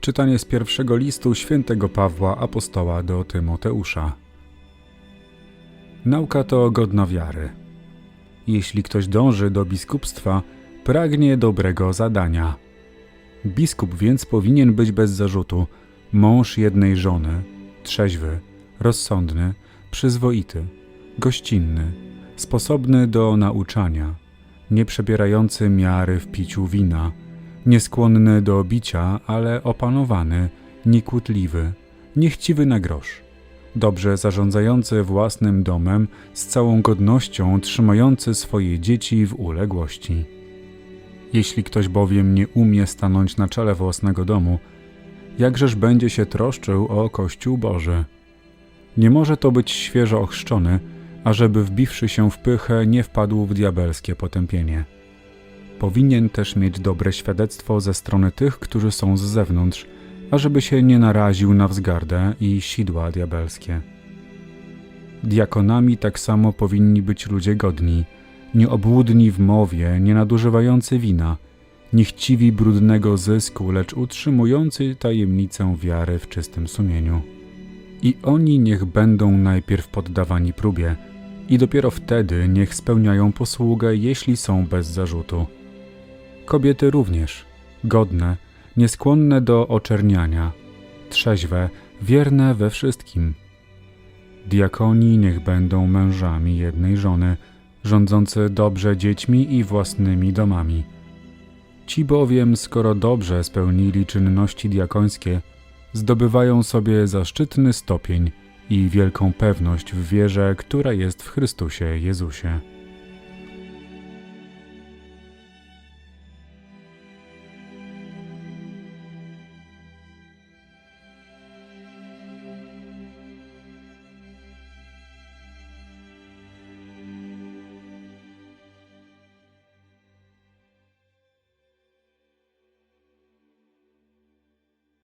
Czytanie z pierwszego listu świętego Pawła apostoła do Tymoteusza. Nauka to godna wiary. Jeśli ktoś dąży do biskupstwa, pragnie dobrego zadania. Biskup więc powinien być bez zarzutu, mąż jednej żony, trzeźwy, rozsądny, przyzwoity, gościnny, sposobny do nauczania, nie przebierający miary w piciu wina, nieskłonny do bicia, ale opanowany, niekłótliwy, niechciwy na grosz, dobrze zarządzający własnym domem, z całą godnością trzymający swoje dzieci w uległości. Jeśli ktoś bowiem nie umie stanąć na czele własnego domu, jakżeż będzie się troszczył o Kościół Boży? Nie może to być świeżo ochrzczony, ażeby wbiwszy się w pychę nie wpadł w diabelskie potępienie. Powinien też mieć dobre świadectwo ze strony tych, którzy są z zewnątrz, ażeby się nie naraził na wzgardę i sidła diabelskie. Diakonami tak samo powinni być ludzie godni, nieobłudni w mowie, nie nadużywający wina, niechciwi brudnego zysku, lecz utrzymujący tajemnicę wiary w czystym sumieniu. I oni niech będą najpierw poddawani próbie, i dopiero wtedy niech spełniają posługę, jeśli są bez zarzutu. Kobiety również, godne, nieskłonne do oczerniania, trzeźwe, wierne we wszystkim. Diakoni niech będą mężami jednej żony, rządzący dobrze dziećmi i własnymi domami. Ci bowiem, skoro dobrze spełnili czynności diakońskie, zdobywają sobie zaszczytny stopień i wielką pewność w wierze, która jest w Chrystusie Jezusie.